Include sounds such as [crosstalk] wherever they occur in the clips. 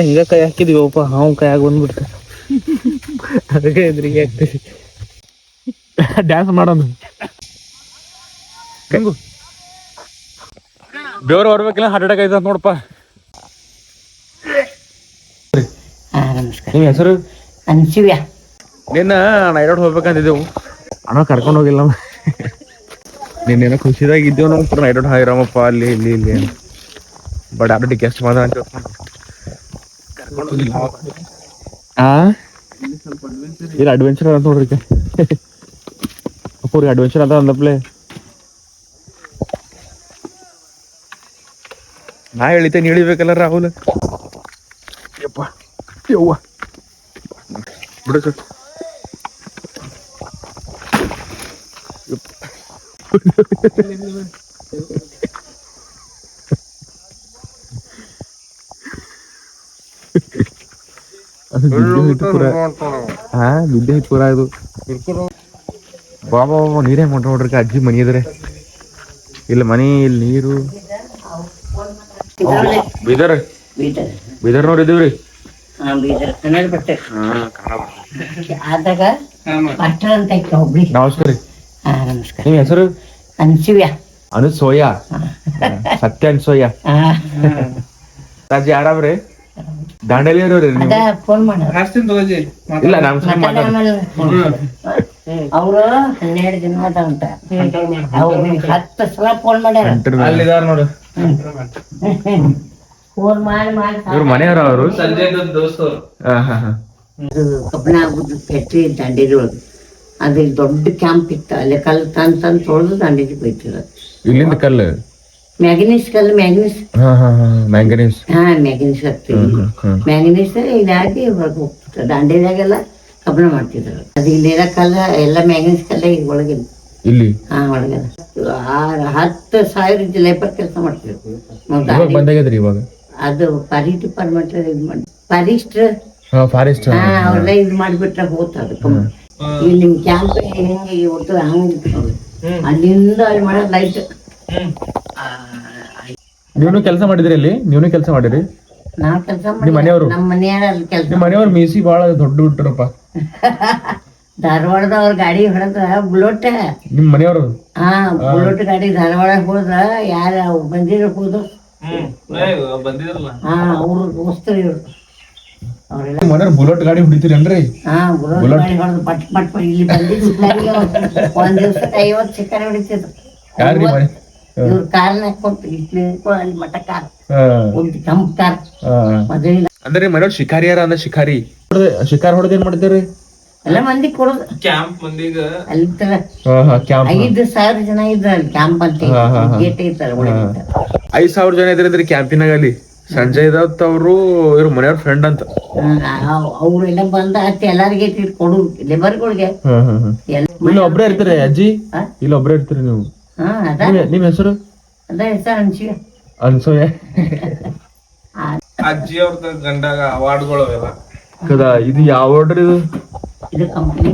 ಹಿಂಗ ಕೈ ಹಾಕಿದೀವಪ್ಪ ಹಾವು ಕೈಯಾಗ ಬಂದ್ಬಿಡ್ತ ಅದಕ್ಕೆ ಎದುರಿಗೆ ಹಾಕ್ತೀವಿ. ಡ್ಯಾನ್ಸ್ ಮಾಡೋಣ ಹೆಂಗು? ಬೇವ್ರು ಹೊರ್ಬೇಕಿಲ್ಲ ಹಾರ್ಟ್ ಅಟ್ಯಾಕ್ ಆಯ್ತು ನೋಡಪ್ಪ. ನಿಮ್ಮ ಹೆಸರು? ಅನ್ಸಿವ್ಯ ನಿನ್ನ ನೈರೋಡ್ ಹೋಗ್ಬೇಕಂತಿದ್ದೆವು. ಅಣ್ಣ ಕರ್ಕೊಂಡು ಹೋಗಿಲ್ಲ ನಿನ್ನೇನೋ ಖುಷಿದಾಗ ಇದ್ದೇವು ನಾವು ನೈರೋಡ್ ಹಾಯಿರಮ್ಮಪ್ಪ ಅಲ್ಲಿ ಇಲ್ಲಿ ಇಲ್ಲಿ ಬಟ್ ಯಾರು ಡಿಕೆಸ್ಟ್ ಮಾಡ ಅಂತ ಆ ಇಲ್ಲ ಅಡ್ವೆಂಚರ್ ಅಂತ ನೋಡ್ರಿ ಅಪ್ಪವ್ರಿಗೆ ಅಡ್ವೆಂಚರ್ ಅದ ಅಂದಪ್ಲೆ ನಾ ಹೇಳಿತೆ ಇಳಿಬೇಕಲ್ಲ ರಾಹುಲ್ ಯಪ್ಪ ಯವ್ವ ಬಿಡು ಸರ್ ಅದು ಬಿದ್ದೆ ಹೋಯ್ತು ಪೂರ ಹಾ ಬಿದ್ದೆ ಪೂರ ಇದು ಬಾಬಾ ನೀರೇ ಹೊಂಟ ನೋಡ್ರಿ ಅಜ್ಜಿ ಮನಿ ಇದ್ರೆ ಇಲ್ಲ ಮನಿ ಇಲ್ಲಿ ನೀರು. ಬೀದರ್ ಬೀದರ್. ನೋಡಿದೀವ್ರಿ ನಮಸ್ಕಾರ ನಿಮ್ ಹಾ ನಮಸ್ಕಾರ. ನಿಮ್ಮ ಹೆಸರು? ಅನ್ಸಿವ್ಯ ಅನು ಸೋಯಾ ಸತ್ಯ ಅನ್ಸೋಯಾ. ರಾಜಿ ಆರಾಮ್ರಿ ದಾಂಡೇಲಿ ಇರೋರಿ ಅದ ನೀವು ಫೋನ್ ಮಾಡ ಇಲ್ಲ ನಮ್ ಸಹ ಮಾತಾಡ ಅವರು ಹನ್ನೆರಡು ದಿನ ಅವ್ರು ಹತ್ತು ಸಲ ಫೋನ್ ಮಾಡ್ಯಾರ. ಅಲ್ಲಿದಾರ ನೋಡು. ಫೋನ್ ಮಾಡಿ ಮಾಡಿ ಇವ್ರ ಮನೆಯವ್ರ ಅವರು? ಸಂಜೆ ಹಾ ಹಾ ಅದು ಕಬ್ಬಣ ಆಗುದು ಫ್ಯಾಕ್ಟ್ರಿ ದಾಂಡೇಲಿ ಒಳಗೆ ಅದು ದೊಡ್ಡ ಕ್ಯಾಂಪ್ ಇತ್ತು. ಅಲ್ಲಿ ಕಲ್ಲು ತಂದು ತಂದು ತೊಳೆದು ದಾಂಡೇಲಿ ಬೈತಿರೋದು. ಇಲ್ಲಿಂದ ಕಲ್ಲು? ಮ್ಯಾಗ್ನೀಸ್ ಕಲ್ಲು ಮ್ಯಾಗ್ನೀಸ್ ಹಾ ಹಾ ಹಾ ಮ್ಯಾಂಗನೀಸ್ ಹಾ ಮ್ಯಾಗ್ನೀಸ್ ಹಾಕ್ತೀವಿ. ಮ್ಯಾಗ್ನೀಸ್ ಇದಾಗಿ ಹೊರಗೆ ಹೋಗ್ತದೆ ದಾಂಡೇರಿಯಾಗೆಲ್ಲ ಕಬ್ಬಣ ಮಾಡ್ತಿದ್ರು ಅದು ಇಲ್ಲಿರೋ ಕಲ್ಲ ಎಲ್ಲ ಮ್ಯಾಗ್ನೀಸ್ ಕಲ್ಲ ಈಗ ಒಳಗಿಲ್ಲ ಇಲ್ಲಿ? ಹಾ ಒಳಗೆಲ್ಲ ಆರು ಹತ್ತು ಸಾವಿರ ಲೇಬರ್ ಕೆಲಸ ಮಾಡ್ತಿದ್ರು. ಇವಾಗ ದಾಂಡೇಲಿ- ಇವಾಗ? ಅದು ಫಾರಿ ಡಿಪಾರ್ಟ್ಮೆಂಟ್ ಇದು ಮಾಡಿ ಫಾರಿಸ್ಟ್ ಹಾ ಫಾರೆಸ್ಟ್ ಹಾ ಅವ್ರೆಲ್ಲ ಇದು ಮಾಡಿಬಿಟ್ರೆ ಹೋಗ್ತದ. ಇಲ್ಲಿ ನಿಮ್ ಕ್ಯಾಂಪ್ ಹೆಂಗೆ ಒಟ್ಟು ಹಂಗೆ ಅಲ್ಲಿಂದ ಅಲ್ಲಿ ಮಾಡೋದು ಲೈಟ್ ನೀನು ಕೆಲಸ ಮಾಡಿದ್ರಿ ಅಲ್ಲಿ? ನೀವು ಕೆಲಸ ಮಾಡಿರಿ ನಾವ್ ಕೆಲಸ ನಿಮ್ ಮನೆಯವ್ರು? ನಮ್ಮ ಮನೆಯಲ್ಲಿ ಕೆಲಸ ನಿಮ್ಮ ಮನೆಯವ್ರ ಮೀಸಿ ಬಾಳ ದೊಡ್ಡ ಬಿಟ್ರಪ್ಪ [laughs] ಧಾರವಾಡದವ್ರ ಗಾಡಿ ಹೊಡೆದ ಬುಲೋಟ್ ನಿಮ್ ಮನೆಯವರು? ಹಾ. ಬುಲೋಟ್ ಗಾಡಿ ಧಾರವಾಡ ಹೋದ ಯಾರ ಬಂದಿರ ಹೋದ್ರು ಹಾ ಅವ್ರು ದೋಸ್ತರು ಇವ್ರು. ಅವರೆಲ್ಲ ನಿಮ್ ಮನೆಯವ್ರು ಬುಲೆಟ್ ಗಾಡಿ ಹೊಡಿತೀರೇನ್ರಿ? ಹಾ ಬುಲೋಟ್ ಗಾಡಿ ಹೊಡೆದು ಪಟ್ ಪಟ್ ಪಟ್ ಇಲ್ಲಿ ಬಂದಿದ್ದು ಒಂದ್ ದಿವ್ಸಕ್ಕೆ ಐವತ್ತು ಚಿಕ್ಕ ಹೊಡಿತಿದ್ರು. ಯಾರ್ರಿ ಮನೆ ಇವ್ರ ಕಾರ್ನ ಕೊಟ್ಟು ಯಾರ ಅಲ್ಲಿ ಮಠ ಕಾರ್. ಒಂದು ಕೆಂಪ್ ಕಾರ್. ಅಂದ್ರೆ ಮನೆಯವ್ರು ಶಿಕಾರಿಯಾರ ಅಂದ ಶಿಕಾರಿ. ಶಿಕಾರ್ ಹೊಡೆದ್ ಏನ್ ಮಾಡ್ತೀರಿ? ಎಲ್ಲ ಮಂದಿ ಕೊಡುದು. ಅಲ್ಲಿ ತರ. ಹಾ ಹಾ ಕ್ಯಾಂಪ್ ಐದು ಸಾವಿರ ಜನ ಇದ್ರ ಅಲ್ಲಿ ಕ್ಯಾಂಪ್ ಅಂತ ಹಾ, ಹಾ, ಹಾ. ಗೇಟ್ ಐತಲ್ಲ ಒಳಗೆ ಐದ್ ಸಾವಿರ ಜನ ಇದ್ರಿ ಕ್ಯಾಂಪಿನಾಗ ಅಲ್ಲಿ. ಸಂಜಯ್ ದತ್ ಅವರು ಇವ್ರ ಮನೆಯವ್ರ ಫ್ರೆಂಡ್ ಅಂತ. ಅವ್ರೆಲ್ಲ ಬಂದ ಹತ್ತಿ ಎಲ್ಲಾರಿಗೆ ಕೊಡು ಲೇಬರ್ಗಳಿಗೆ ಇಲ್ಲ ಒಬ್ರೇ ಇರ್ತೀರಿ ಅಜ್ಜಿ? ಇಲ್ಲ ಇಲ್ಲಿ ಒಬ್ರೇ ಇರ್ತೀರಿ ನೀವು? ಹಾ ಅದ? ನಿಮ್- ನಿಮ್ ಹೆಸರು? ಅದ ಹೆಸರು ಅನ್ಸಿವೆ ಅನ್ಸೋಯ ಅಜ್ಜಿ ಅವ್ರದ ಗಂಡಾಗ ಅವಾರ್ಡ್ಗಳು ಅವೆಲ್ಲ. ಕದ ಇದು ಯಾವ ಆರ್ಡರ್ ಇದು? ಇದು ಕಂಪ್ನಿ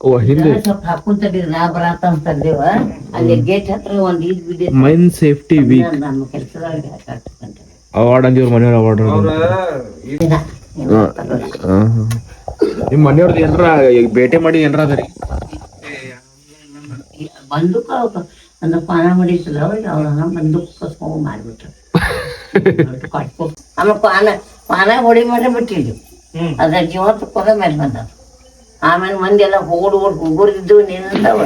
ಓ ಹಿಂದೆ. ಸ್ವಲ್ಪ ಹಾಕುಂತಡಿ ನಾ ಬರಾತ ಅಂತಂದೇವ ಅಲ್ಲಿ ಗೇಟ್ ಹತ್ರ ಒಂದ್ ಇದ್ ಬಿಡಿ ಮೈನ್ ಸೇಫ್ಟಿ ವೀಕ್. ನಮ್ಮ ಕೆಲಸದೊಳಗೆ ಅವಾರ್ಡ್ ಅಂದಿವ್ರ ಮನೆಯವ್ರ ಅವಾರ್ಡ್ ನಿಮ್ಮ ನಿಮ್ ಮನೆಯವ್ರದ್ದು ಏನಾರ ಭೇಟಿ ಮಾಡಿ ಏನ್ರ ಅದರಿ ಬಂದೂಕ ನನ್ನ ಪಾನ ಮಾಡಿತ್ತಲ್ಲ ಅವ್ರಿಗೆ ಅವ್ರನ್ನ ಬಂದೂಕ ಕಸ್ಕೊಂಡು ಮಾಡ್ಬಿಟ್ರು. [laughs] ಆಮೇಲೆ ಪಾನ ಪಾನ ಹೊಡಿ ಮಾಡಿ ಬಿಟ್ಟಿದ್ವಿ. ಅದ್ರ ಜೀವ ಮೇಲೆ ಬಂದ ಆಮೇಲೆ ಮಂದಿ ಎಲ್ಲ ಓಡ್ ಓಡ್ ಹುಡುಗರಿದ್ದು ನಿಂತವ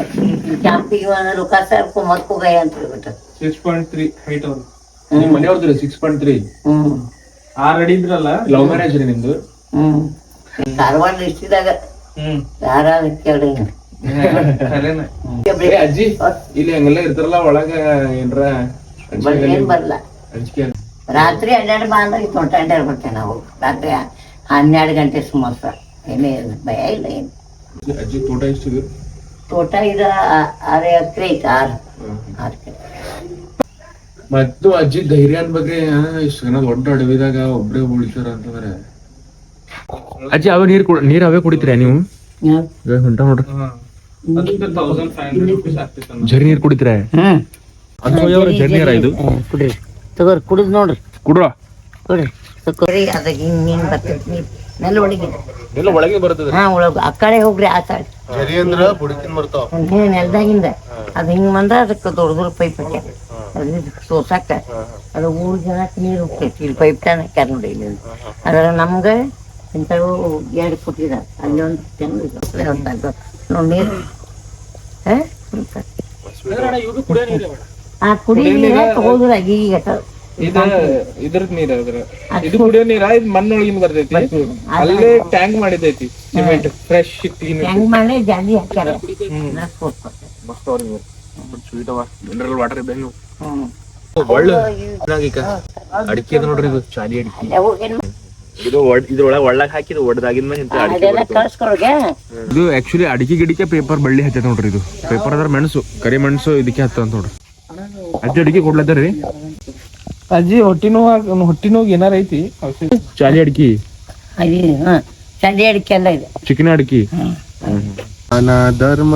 ಕ್ಯಾಂಪಿಗೆ ಒಂದು ರೊಕ್ಕ ಸರ್ಕೊ ಮತ್ಕೋಗಯ ಅಂತ ಹೇಳ್ಬಿಟ್ಟು ಸಿಕ್ಸ್ ಪಾಯಿಂಟ್ ತ್ರೀ ಹೈಟ್ ಅವ್ರು. ನಿಮ್ ಮನೆಯವ್ರದ್ದು ಸಿಕ್ಸ್ ಪಾಯಿಂಟ್ ತ್ರೀ ಹ್ಮ್. ಆರ್ ಅಡಿ ಇದ್ರಲ್ಲ ಲವ್ ಮ್ಯಾರೇಜ್ ರೀ ನಿಮ್ದು? ಹ್ಮ್. ಧಾರವಾಡ ಇಷ್ಟಿದಾಗ ಹ್ಮ್. ಯಾರು ಕೇಳಿ ಅಜ್ಜಿ ಇಲ್ಲಿ ಹಂಗೆಲ್ಲ ಇರ್ತಾರಲ್ಲ ಒಳಗ ಏನ್ರ ಏನ್? ರಾತ್ರಿ ಹನ್ನೆರಡು ಬಂದಾಗ ತೋಟ ಹನ್ನೆರಡು ಬರ್ತೇವೆ ನಾವು. ರಾತ್ರಿ ಹನ್ನೆರಡು ಗಂಟೆ ಸುಮಾರು ಏನೇ ಭಯ ಇಲ್ಲ ಏನು. ಅಜ್ಜಿ ತೋಟ ಎಷ್ಟಿದೆ? ತೋಟ ಇದ ಆರು ಎಕರೆ ಐತೆ ಆರು. ಆರು ಎಕರೆ. ಮತ್ತು ಅಜ್ಜಿ ಧೈರ್ಯ ಬಗ್ಗೆ ಇಷ್ಟು ಜನ ದೊಡ್ಡ ಅಡವಿದಾಗ ಒಬ್ರೇ ಉಳಿತಾರ ಅಂತಂದ್ರೆ ಅಜ್ಜಿ ಅವ ನೀರ್ ಕುಡ್- ನೀರ್ ಅವೇ ಕುಡಿತೀರಾ ನೀವು? ಹೊಂಟ ನೋಡ್ರಿ. ಜರಿ ನೀರ್ ಕುಡಿತೀರಾ? ಅನ್ಸೋಯವ್ರ ಜರಿ ನೀರ ಇದು ಕುಡ್ರಿ. ತಗೋರಿ ಕುಡಿದ್ ನೋಡ್ರಿ. ಕುಡ್ರ? ಕುಡ್ರಿ. ತಗೋರಿ ಅದ ಹಿಂಗ್ ಹಿಂಗ್ ಬರ್ತೈತಿ ನೆಲ ಒಳಗೆ. ನೆಲ ಒಳಗೆ ಬರ್ತದೆ ಹಾ ಒಳಗ. ಆ ಕಡೆ ಹೋಗ್ರಿ ಆ ಕಡೆ ಜರಿ ಅಂದ್ರ ಬುಡಕಿನ್ ಬರ್ತಾವ. ಹಿಂಗೆ ನೆಲದಾಗಿಂದ. ಅದು ಹಿಂಗ್ ಬಂದ ಅದಕ್ಕೆ ದೊಡ್ಡ ದೊಡ್ಡ ಪೈಪ್ ಹಾಕ್ಯಾರ. ಅದ್ರ ಸೋಸಾಕ ಅದು ಊರ್ ಜನಕ್ಕೆ ನೀರು ಹೋಗ್ತೈತಿ. ಇಲ್ಲಿ ಪೈಪ್ ಟೈನ್ ಹಾಕ್ಯಾರ ನೋಡಿ ಇಲ್ಲಿ. ಅದ್ರ ನಮ್ಗೆ ಇಂಥವು ಎರಡು ಕೊಟ್ಟಿದ ಅಲ್ಲಿ ಒಂದು ತೆಂಗು ಇದೆ, ಒಂದು ತೆಂಗು. ನೋಡಿ ನೀರು. ಆ ಕುಡಿ ನೀರ ತಗೋದ್ರ ಈಗ ನೀರ್ ಅದ್ರ. ಇದು ಕುಡಿಯೋ ನೀರ ಇದು ಮಣ್ಣೊಳಗಿನ ಬರ್ತೈತಿ. ಅಲ್ಲೇ ಟ್ಯಾಂಕ್ ಮಾಡಿದೈತಿ ಸಿಮೆಂಟ್ ಫ್ರೆಶ್ ಕ್ಲೀನ್ ಟ್ಯಾಂಕ್ ಮಾಡಿ ಜಾಲಿ ಹಾಕ್ಯಾರ. ಅದ್ರ ತೋರ್ಸ್ಕೊತಾರೆ. ಮಸ್ತ್ ಅವ್ರಿ ನೀರು ಸ್ವೀಟ್ ಅವ. ಮಿನರಲ್ ವಾಟರ್ ಇದ್ದಂಗೆ ಹ್ಮ್. ಒಳ್ಳೆ ಅಡಿಕೆ ಅದ ನೋಡ್ರಿ ಇದು. ಚಾಲಿ ಅಡಿಕೆ. ಇದು ಒಡ್ ಇದ್ರೊಳಗೆ ಒಳ್ಳಾಗ ಹಾಕಿದ್ ಒಡ್ದಾಗಿನ ಮೇಲೆ ಇಂತ ಅಡಿಕೆ ಅದೆಲ್ಲ ಕಳ್ಸ್ಕೊಳಗೆ ಇದು ಆಕ್ಚುಲಿ ಅಡಿಕೆ ಗಿಡಿಕೆ ಪೇಪರ್ ಬಳ್ಳಿ ಹತ್ತೈತೆ ನೋಡ್ರಿ ಇದು. ಪೇಪರ್ ಅದ್ರ ಮೆಣಸು ಕರಿ ಮೆಣಸು ಇದಕ್ಕೆ ಹತ್ತ ಅಂತ ನೋಡ್ರಿ. ಅಜ್ಜಿ ಅಡಿಕೆ ಕೊಡ್ಲತ್ತರಿ ಅಜ್ಜಿ ಹೊಟ್ಟಿ ನೋವು ಹೊಟ್ಟಿ ನೋವು ಏನಾರ ಐತಿ? ಚಾಲಿ ಅಡಿಕೆ? ಎಲ್ಲ ಇದೆ. ಚಿಕನ್ ಅಡಿಕೆ? ಅನಾಧರ್ಮ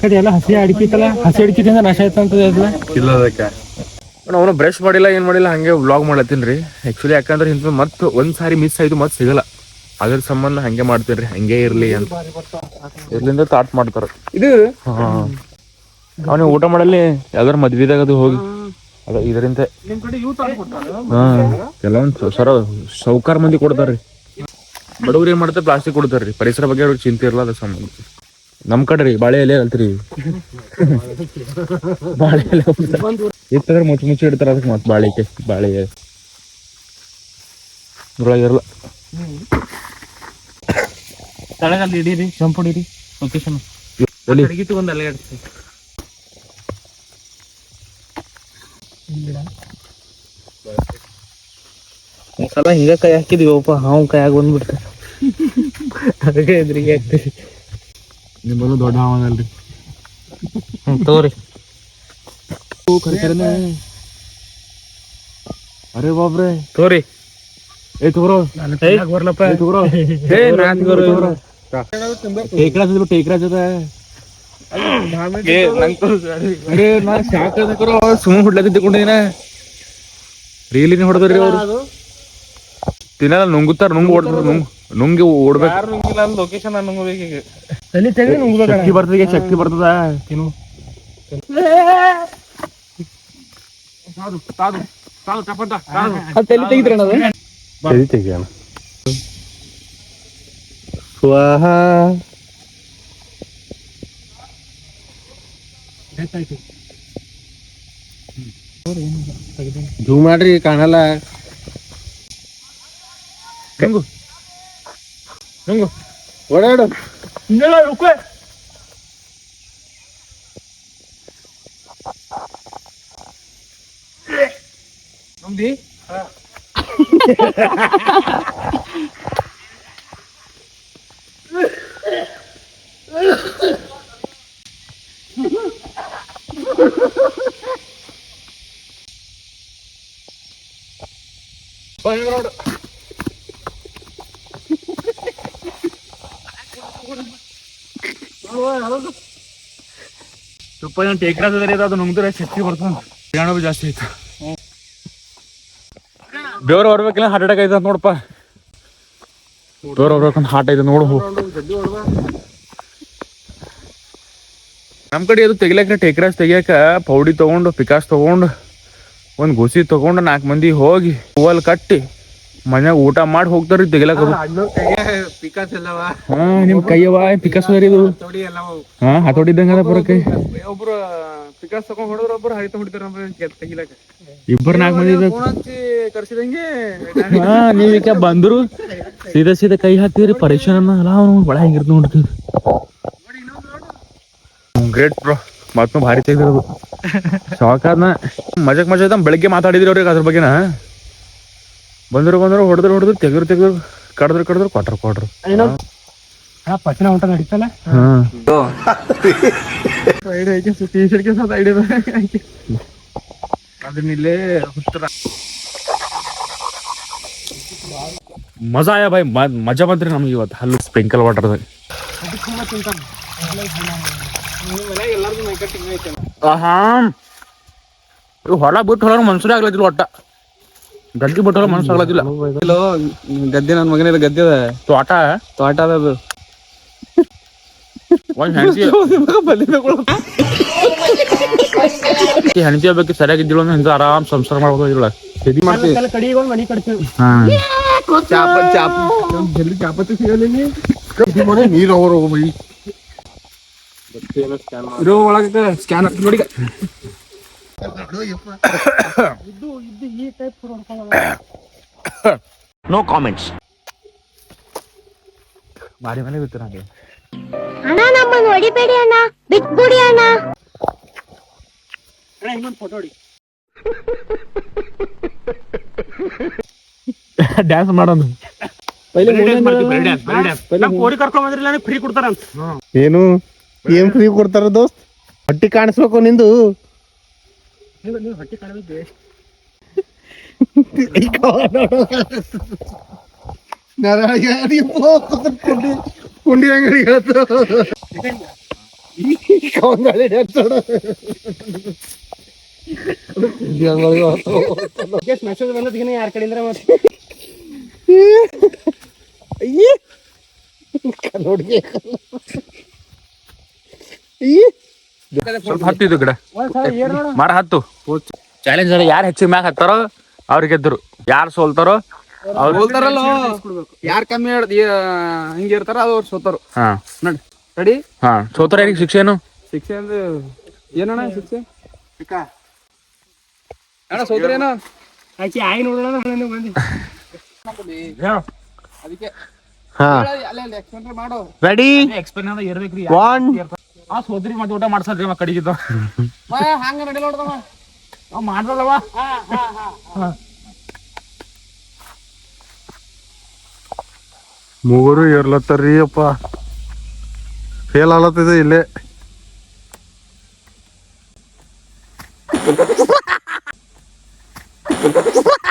ಕಡೆ ಎಲ್ಲ ಹಸಿ ಅಡಿಕೆ ಐತಲ್ಲ? ಹಸಿ ಅಡಿಕೆ ತಿಂದ ನಾಶ ಆಯ್ತಂತದ ಇಲ್ಲ ಇಲ್ಲದಕ್ಕ ಅವನು ಬ್ರಷ್ ಮಾಡಿಲ್ಲ ಏನ್ ಮಾಡಿಲ್ಲ ಹಂಗೆ ವ್ಲಾಗ್ ಮಾಡ್ಲತ್ತೀನಿ ರೀ. ಆಕ್ಚುಲಿ ಯಾಕಂದ್ರೆ ಇಂತ ಮತ್ತೆ ಒಂದ್ ಸಾರಿ ಮಿಸ್ ಆಯ್ತು ಮತ್ತೆ ಸಿಗಲ್ಲ. ಅದ್ರ ಸಂಬಂಧ ಹಂಗೆ ಮಾಡ್ತೀರಿ ಹಂಗೆ ಇರ್ಲಿ ಅಂತ. ಇರ್ಲಿಂದ ತಾಟ್ ಮಾಡ್ತಾರ. ಇದು? ಅವನಿಗೆ ಊಟ ಮಾಡಲಿ ಯಾವ್ದಾರ ಮದ್ವಿದಾಗ ಅದು ಹೋಗಿ. ಅದ ಇದರಿಂದ ಹಾಂ. ಕೆಲವೊಂದು ಸರ ಸೌಕಾರ ಮಂದಿ ಕೊಡ್ತಾರ್ರಿ ಬಡವ್ರು ಏನ್ ಮಾಡ್ತಾರೆ ಪ್ಲಾಸ್ಟಿಕ್ ಕೊಡ್ತಾರ್ರಿ ಪರಿಸರ ಬಗ್ಗೆ ಅವ್ರಿಗೆ ಚಿಂತೆ ಇರಲ್ಲ ಅದ್ರ ಸಂಬಂಧ. ನಮ್ ಕಡೆ ರೀ ಬಾಳೆ ಎಲೆ ಅಲ್ತ್ರಿ [laughs] ಬಾಳೆ ಎಲೆ ಇತ್ತಂದ್ರೆ ಮುಚ್ಚಿ ಮುಚ್ಚಿ ಇಡ್ತಾರೆ ಅದಕ್ಕೆ ಮತ್ತೆ ಬಾಳಿಕೆ ಬಾಳೆ ಎಲೆ ಇದ್ರೊಳಗೆ ಇರಲ್ಲ ತಳಗಲ್ಲಿ ಹಿಡೀರಿ ಚಂಪು ಹೊಡೀರಿ ಲೊಕೇಶನ್ ಎಲ್ಲಿ? ಒಂದು ಅಲ್ಲೇ ಇಡ್ತೀವಿ ಒಂದ್ಸಲ ಹಿಂಗ ಕೈ ಹಾಕಿದೀವಪ್ಪ ಹಾವು ಕೈಯಾಗ ಬಂದ್ಬಿಡ್ತ ಅದಕ್ಕೆ ಎದುರಿಗೆ ಹಾಕ್ತೀವಿ. ನಿಮ್ಮಲ್ಲೂ ದೊಡ್ಡ ಹಾವನಲ್ರಿ ಹ್ಮ್ ತಗೋರಿ ಅರೆ ಬಾಬ್ರೆ. ತೋರಿ. ಏ ತಗೋರೋ. ಬರ್ಲಪ್ಪ. ಏ ತಗೋರೋ. ಏ ನಾನ್ ತಗೋರಿ. ಟೇಕ್ರಾಜ್ ಇದ್ರು ಟೇಕ್ರಾಜ್ ಅದ. ಏ ನಂಗ್ ತೋರ್ಸು. ಅರೆ ನಾ ಶಾಕ್ ಕರೋ ಸುಮ್ಮ ಹುಡ್ಲಕ್ಕೆ ತಿಳ್ಕೊಂಡಿನ ರೀಲಿನ ಹೊಡೆದ್ರಿ ಅವ್ರು. ತಿನ್ನಲ್ಲ ನುಂಗುತ್ತಾರ ನುಂಗ್ ಓಡ್ತಾರ ನುಂಗ್ ನುಂಗಿ ಓಡ್ಬೇಕು. ಯಾರು ನುಂಗಿಲ್ಲ ಅಲ್ಲಿ ಲೊಕೇಶನ್ ನುಂಗಬೇಕು ಈಗ ತಲೆ ತೆಗೆದು ಶಕ್ತಿ ಬರ್ತದ ಶಕ್ತಿ ಬರ್ತದ. ತಿನ್ನು. ತಲೆ ತೆಗಿದ್ರಣ ಅದು ಸರಿ ತೆಗಿಯೋಣ ಸ್ವಾಹ ಜೂ ಮಾಡ್ರಿ ಕಾಣಲ್ಲ ನುಂಗು ನುಂಗು ಓಡಾಡು ನುಂಗ್ದಿ? ತುಪ್ಪ ಏನು ಟೇಕ್ರಾಜ್ ಅದ ನುಂಗ್ದ್ರೆ ಶಕ್ತಿ ಬರ್ತದ. ಪ್ರಯಾಣ ಜಾಸ್ತಿ ಆಯ್ತು ಬೆವ್ರ ಹೊರ್ಬೇಕಿಲ್ಲ ಹಾರ್ಟ್ ಅಟ್ಯಾಕ್ ಐತೆ ನೋಡಪ್ಪ. ಬೇವ್ರ ಹೊರ್ಬೇಕಂತ ಹಾರ್ಟ್ ಐತೆ ನೋಡು. ನಮ್ಮ ಕಡೆ ಅದು ತೆಗಿಲಕ್ಕ ಟೇಕ್ರಾಸ್ ತೆಗಿಯಕ ಪೌಡಿ ತಗೊಂಡು ಪಿಕಾಸ್ ತಗೊಂಡು, ಒಂದು ಗುಸಿ ತಗೊಂಡು ನಾಲ್ಕು ಮಂದಿ ಹೋಗಿ ಹೂವಲ್ಲಿ ಕಟ್ಟಿ ಮನ್ಯಾಗ ಊಟ ಮಾಡಿ ಹೋಗ್ತಾರ್ರಿ ಎಲ್ಲವ. ಹಾ ನಿಮ್ ಕೈಯವ ಪಿಕಾಸ್ ಅದ ತೋಡಿ ಇದು? ಹಾ ಹತೋಟಿದ್ದಂಗ ಅದ ಪೂರ ಕೈ ಒಬ್ರು ಪಿಕಾಸ್ ತಗೊಂಡ್ ಹೊಡೆದ್ರ ಒಬ್ರು ಹರಿತ ಹೊಡಿತಾರ ತೆಗಿಲಕ. ಇಬ್ಬರು ನಾಲ್ಕು ಮಂದಿ ಕರ್ಸಿದಂಗೆ ಹಾ ನೀವ್ ಈಗ ಬಂದ್ರು. ಸೀದಾ ಸೀದಾ ಕೈ ಹಾಕ್ತಿದ್ರಿ ಪರೀಕ್ಷೆ ಅಲ್ಲ ಅವ್ನು ಒಳ ಹೆಂಗಿರ್ತ ನೋಡ್ತಿದ್ ಗ್ರೇಟ್ ಬ್ರೋ ಮತ್ತು ಭಾರಿ ತೆಗ್ದಿರೋದು. [laughs] ಶಾಕ್ ಆದ್ನ. ಮಜಕ್ ಮಜಾ ಬೆಳಗ್ಗೆ ಮಾತಾಡಿದ್ರಿ ಅವ್ರಿಗೆ ಅದ್ರ ಬಗ್ಗೆನ. ಬಂದ್ರು ಬಂದ್ರು ಹೊಡೆದ್ರು ಹೊಡೆದ್ರು ತೆಗ್ದ್ರು ತೆಗ್ದ್ರು ಕಡದ್ರು ಕಡದ್ರು ಕೊಟ್ರು ಕೊಟ್ರು. ಪಚನ ಊಟ ನಡೀತಲ್ಲ? ಹಾ. ಟೀ ಶರ್ಟ್ ಕೆ ಸಾಥ್ ಐಡಿಯಾ ಹುಟ್ಟರ ಮಜಾ ಆಯ ಬಾಯ್ ಮ- ಮಜಾ ಬಂತ್ರಿ ನಮ್ಗೆ ಇವತ್ತು. ಹಲ್ಲು ಸ್ಪ್ರಿಂಕಲ್ ವಾಟರ್ದಾಗ ಇವ್ ಹೊಲ ಬಿಟ್ಟು ಹೊಲ ಮನ್ಸೂರಿ ಆಗ್ಲತ್ತಿಲ್ಲ ಒಟ್ಟ. ಗದ್ದೆ ಬಿಟ್ಟಲ್ಲ ಮನಸ್ಸು ಆಗಲಿಲ್ಲ ಇಲ್ಲೋ, ಗದ್ದೆ ನನ್ನ ಮಗನಿದ ಗದ್ದೆ ಅದ. ತೋಟ? ತೋಟ ಅದ ಅದು. ಒಂದ್ ಹೆಣ್ತಿ [laughs] ಹೆಣ್ತಿ ಬೇಕು ಸರಿಯಾಗಿದ್ದಿಲ್ಲ ಅಂದ್ರೆ ಹಿಂದೆ ಆರಾಮ್ ಸಂಸಾರ ಮಾಡ್ಬೋದು ಇದ್ರೊಳಗ ಸದಿ ಮಾಡ್ತೀವಿ ಹಾ. ಚಾಪ ಚಾಪ. ಜಲ್ದಿ ಚಾಪತ್ತಿ ಸಿಗಲ್ಲ ನೀರ್ ಸ್ಕ್ಯಾನ್ ಬೈ ಇರೋ ಒಳಗ ಸ್ಕ್ಯಾನ್ ನೋಡಿ ನೋ ಕಾಮೆಂಟ್ಸ್ ಬಾರಿ ಮೇಲೆ ಬಿತ್ತು ನನಗೆ. ಅಣ್ಣ ನಮ್ಮನ್ನು ಹೊಡಿಬೇಡಿ ಅಣ್ಣ. ಬಿಟ್ಬಿಡಿ ಅಣ್ಣ. ಡ್ಯಾನ್ಸ್ ಮಾಡೋದು ಕೋರಿ ಕರ್ಕೊಂಡ್ ಬಂದ್ರಿಲ್ಲ ಫ್ರೀ ಕೊಡ್ತಾರಂತ. ಏನು? ಏನ್ ಫ್ರೀ ಕೊಡ್ತಾರ ದೋಸ್ತ್? ಹೊಟ್ಟಿ ಕಾಣಿಸ್ಬೇಕು ನಿಂದು? ಕುಂಡಿ ಕುಂಡಿ ಅಂಗಡಿ ಮೆಸೇಜ್ ಬಂದದ್ಕಿನ ಯಾರ ಕಡೆಯಿಂದ ಸ್ವಲ್ಪ ಹತ್ತು ಇದು ಗಿಡ ಮರ ಹತ್ತು. ಚಾಲೆಂಜ್ ಯಾರು ಹೆಚ್ಚಿಗೆ ಮ್ಯಾಗ ಹತ್ತಾರೋ ಅವ್ರಿಗೆ ಗೆದ್ದರು. ಯಾರು ಸೋಲ್ತಾರೋ ಅವ್ರು ಸೋಲ್ತಾರಲ್ಲ? ಯಾರು ಕಮ್ಮಿ ಹಿಂಗ ಹಿಂಗೆ ಇರ್ತಾರ ಅದು ಅವ್ರು ಸೋತಾರು. ಹಾ. ನೋಡಿ. ರೆಡಿ ಹಾ. ಸೋತಾರ ಯಾರಿಗೆ ಶಿಕ್ಷೆ ಏನು? ಶಿಕ್ಷೆ ಅಂದ್ರೆ ಏನಣ್ಣ ಶಿಕ್ಷೆ? ಅಣ್ಣ ಸೋತ್ರೇನು ಆಕಿ ಆಯ್ ನೋಡೋಣ ಅದಕ್ಕೆ. ಹಾ. ಅಲ್ಲ ಅಲ್ಲಿ ಎಕ್ಸ್ಪೆಂಡ್ ಮಾಡು. ರೆಡಿ ಎಕ್ಸ್ಪೆನ್ ಇರ್ಬೇಕ್ರಿ ಒನ್ ಆ ಸೋದ್ರಿ ಮತ್ತೆ ಊಟ ಮಾಡ್ಸಲ್ರಿ ಮಕ್ಕ ಕಡಿಗಿದ್ದ. ಹಂಗ ನಡಿ ನೋಡ್ದವ. ಅವ್ ಮಾಡ್ದಲ್ಲವ ಮೂವರು ಏರ್ಲತ್ತಾರ್ರಿ ಅಪ್ಪ. ಫೇಲ್ ಆಲತ್ತಿದೆ ಇಲ್ಲೇ. [laughs]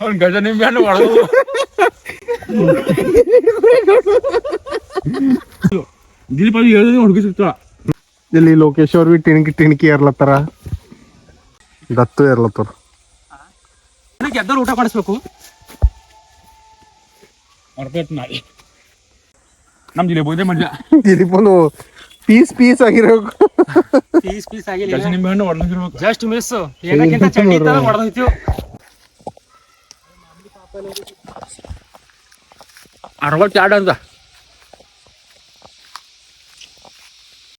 ಅವ್ನ ಗಜ ನಿಂಬೆ ಹಣ್ಣು ಹೊಡೆದು ದಿಲೀಪ್ ಅದು ಹೇಳಿದ್ರೆ ಹುಡುಗಿ ಸಿಗ್ತಾಳ. ಇಲ್ಲಿ ಲೋಕೇಶ್ವರ್ ಬಿ ಟಿಣಕಿ ಟಿಣಕಿ ಏರ್ಲತ್ತಾರ. ದತ್ತು ಏರ್ಲತ್ತಾರ. ಗೆದ್ದವ್ರು ಊಟ ಮಾಡಿಸ್ಬೇಕು? ನಮ್ ನಾಯಿ ನಮ್ ಮಜಾ. ಬೋದೆ ಒಂದು ಪೀಸ್ ಪೀಸ್ ಆಗಿರ್ಬೇಕು ಪೀಸ್ ಪೀಸ್ ಆಗಿ ಗಜ ನಿಂಬೆ ಹಣ್ಣು ಜಸ್ಟ್ ಮಿಸ್ ಏನಕ್ಕಿಂತ ಚಂಡಿ ತರ ಹೊಡೆದೈತಿ ಅರವತ್ತೆರಡು ಅಂತ